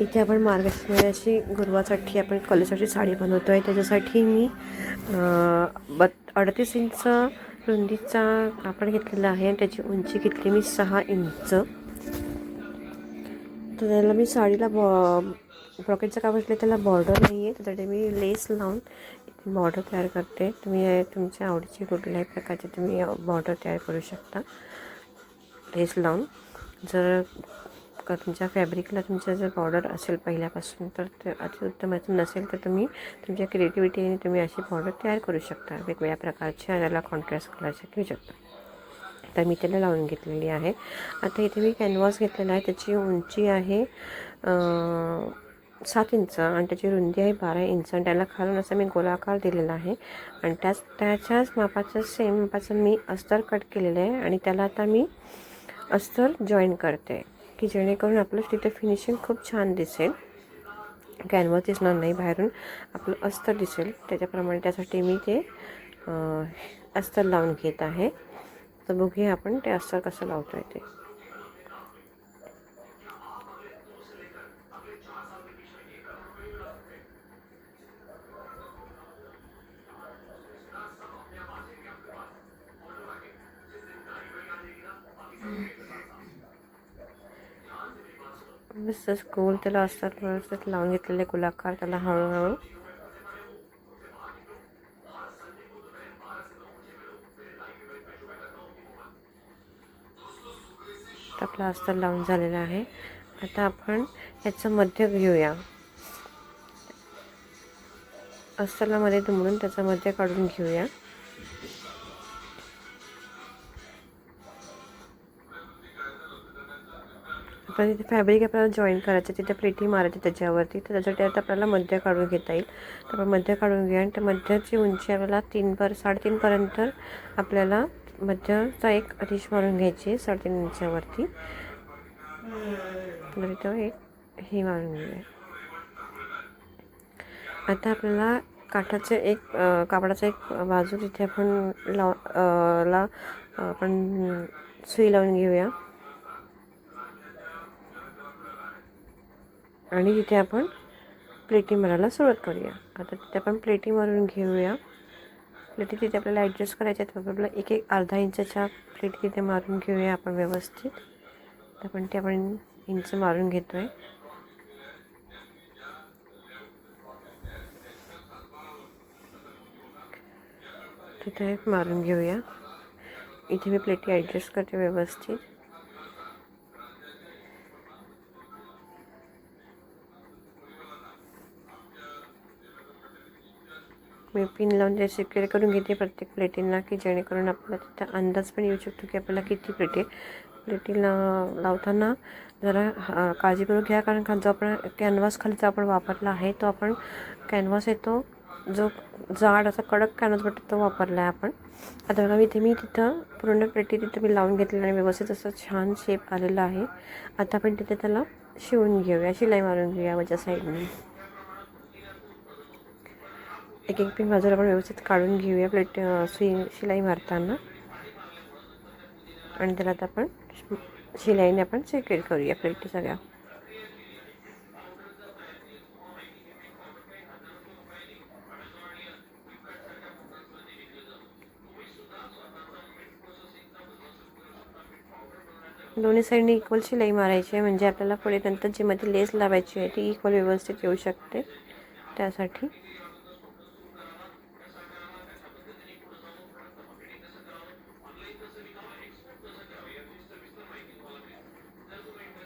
इथे आपण मार्गशीर्ष गुरुवासाठी आपण कॉलेजसाठी साडी बनवतो आहे त्याच्यासाठी मी बत् अडतीस इंच रुंदीचा कापड घेतलेला आहे आणि त्याची उंची घेतली मी सहा इंच. तर त्याला मी साडीला बॉ ब्रॉकेटचं कापड घेतलं त्याला बॉर्डर नाही आहे त्यासाठी मी लेस लावून बॉर्डर तयार करते. तुम्ही तुमच्या आवडीची कुठल्याही प्रकारचे तुम्ही बॉर्डर तयार करू शकता. लेस लावून जर का तुमच्या फॅब्रिकला तुमचं जर बॉर्डर असेल पहिल्यापासून तर ते अतिउत्तम असं नसेल तर तुम्ही तुमच्या क्रिएटिव्हिटीने तुम्ही अशी बॉर्डर तयार करू शकता. वेगवेगळ्या प्रकारच्या आणि त्याला कॉन्ट्रास्ट कलरच्या घेऊ शकता. तर मी त्याला लावून घेतलेली आहे. आता इथे मी कॅनव्हास घेतलेला आहे. त्याची उंची आहे सात इंच आणि त्याची रुंदी आहे बारा इंच. आणि त्याला खालून असा मी गोलाकार दिलेला आहे. आणि त्याच त्याच्याच मापाचं सेम मापाचं मी अस्तर कट केलेलं आहे. आणि त्याला आता मी अस्तर जॉईन करते. की जेणेकरून आपलं तिथे फिनिशिंग खूप छान दिसेल. कॅनव्हास दिसणार नाही बाहेरून. आपलं अस्तर दिसेल. त्याच्याप्रमाणे त्यासाठी मी ते अस्तर लावून घेत आहे. तर बघूया आपण ते अस्तर कसं लावतो आहे ते बस गोल त्याला असतात व्यवस्थित लावून घेतलेले गोलाकार त्याला हळूहळू. आपला अस्तर लावून झालेला आहे. आता आपण याचं मध्य घेऊया. अस्तरला मध्ये दुमडून त्याचं मध्य काढून घेऊया. आपण तिथे फॅब्रिक आपल्याला जॉईन करायचं तिथे प्लेटी मारायची त्याच्यावरती. तर त्याच्यासाठी आता आपल्याला मध्य काढून घेता येईल. तर आपण मध्य काढून घेऊया आणि त्या मध्याची उंची आपल्याला तीन पर साडेतीनपर्यंत आपल्याला मध्यचा एक डिश मारून घ्यायची आहे साडेतीन इंचावरती तर एक हे मारून घेऊया. आता आपल्याला काठाचे एक कापडाचा एक बाजू तिथे आपण लाव ला आपण सुई लावून घेऊया. आणि तिथे आपण प्लेटी मारायला सुरुवात करूया. आता तिथे आपण प्लेटी मारून घेऊया. प्लेटी तिथे आपल्याला ॲडजस्ट करायच्या आहेत. आपल्याला एक एक अर्धा इंचाच्या प्लेटी तिथे मारून घेऊया आपण व्यवस्थित. तर आपण ते आपण इंच मारून घेतो आहे तिथे मारून घेऊया. इथे मी प्लेटी ॲडजस्ट करते व्यवस्थित. मी पिन लावून ते सिक्युअर करून घेते प्रत्येक प्लेटींना की जेणेकरून आपल्याला तिथं अंदाज पण येऊ शकतो की आपल्याला किती प्लेटी प्लेटीला लावताना जरा काळजीपूर्वक घ्या कारण का जो आपण कॅनव्हास खालीचा आपण वापरला आहे तो आपण कॅनव्हास येतो जो जाड असा कडक कॅनव्हास वाटतो तो वापरला आहे आपण. आता बघा इथे मी तिथं पूर्ण प्लेटी तिथं मी लावून घेतलेलं आणि व्यवस्थित असं छान शेप आलेला आहे. आता आपण तिथे त्याला शिवून घेऊया शिलाई मारून घेऊया माझ्या साईडने एक एक पिन बाजूला आपण व्यवस्थित काढून घेऊया. प्लेट सुई शिलाई मारताना. आणि त्याला आता आपण शिलाईने आपण सिक्युअर करूया प्लेटी सगळ्या. दोन्ही साईडने इक्वल शिलाई मारायची आहे. म्हणजे आपल्याला पुढे नंतर जी मध्ये लेस लावायची आहे ती इक्वल व्यवस्थित येऊ शकते. त्यासाठी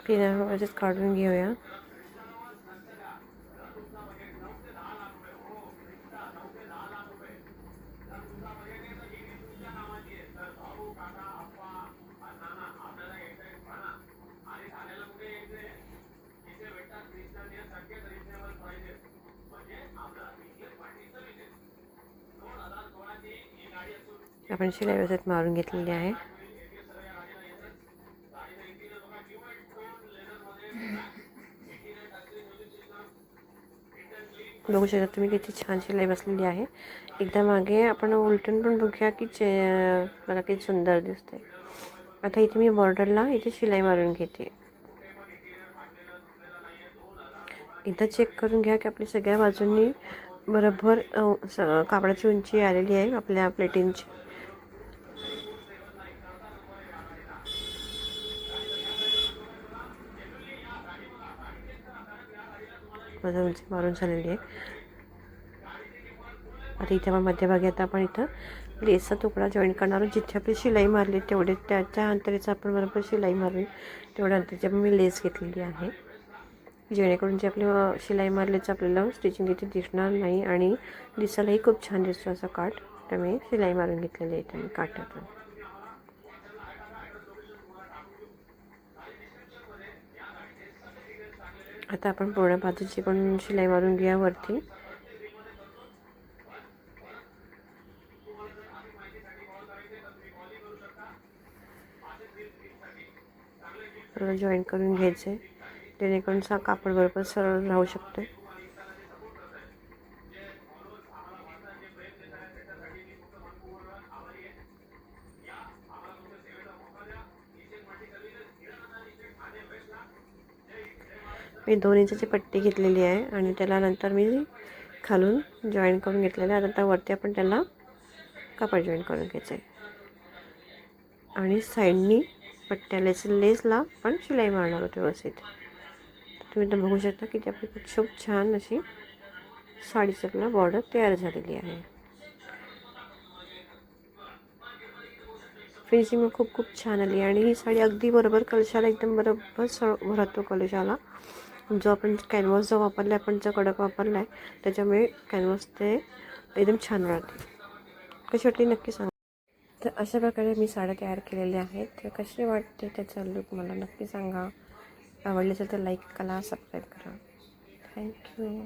पिना काढून घेऊया आपण शिलाई व्यवस्थित मारून घेतलेली आहे. बघू शकता तुम्ही किती छान शिलाई बसलेली आहे. एकदा मागे आपण उलटून पण बघूया की चे बघा किती सुंदर दिसते आता इथे मी बॉर्डरला इथे शिलाई मारून घेते. एकदा चेक करून घ्या की आपली सगळ्या बाजूंनी बरोबर स- कापडाची उंची आलेली आहे आपल्या प्लेटिंगची माझा उंची मारून झालेली आहे. आता इथे आपण मध्यभागी आता आपण इथं लेसचा तुकडा जॉईन करणार आहोत. जिथे आपली शिलाई मारली तेवढे त्याच्या अंतरेचं आपण बरोबर शिलाई मारली तेवढ्या अंतरीची आपण मी लेस घेतलेली आहे. जेणेकरून जे आपली शिलाई मारलीचं आपल्याला स्टिचिंग इथे दिसणार नाही आणि दिसायलाही खूप छान दिसतो असा काठ. त्यामुळे शिलाई मारून घेतलेली आहे इथे मी काठातून. आता आपण पूर्ण बाजूची पण शिलाई मारून घेऊया वरती. जॉईन करून घ्यायचे जेणेकरून सा कापड बरोबर सरळ राहू शकतो मी दोन इंचाची पट्टी घेतलेली आहे आणि त्याला नंतर मी खालून जॉईन करून घेतलेलं आहे. आता वरती आपण त्याला कापड जॉईन करून घ्यायचं आहे आणि साईडनी पट्ट्या लेस लेसला पण शिलाई मारणार होते व्यवस्थित. तुम्ही तर बघू शकता की ती आपली खूप खूप छान अशी साडीची आपल्याला बॉर्डर तयार झालेली आहे. फिनिशिंग खूप खूप छान आली आणि ही साडी अगदी बरोबर कलशाला एकदम बरोबर सळ भरतो कलशाला. जो आपण कॅनव्हास जो वापरला आहे आपण जो कडक वापरला आहे त्याच्यामुळे कॅनव्हास ते एकदम छान राहते. कशी वाटली नक्की सांगा. तर अशा प्रकारे मी साड्या तयार केलेल्या आहेत. तर कशी वाटते त्याचा लुक मला नक्की सांगा. आवडले असेल तर लाईक करा सबस्क्राईब करा. थँक्यू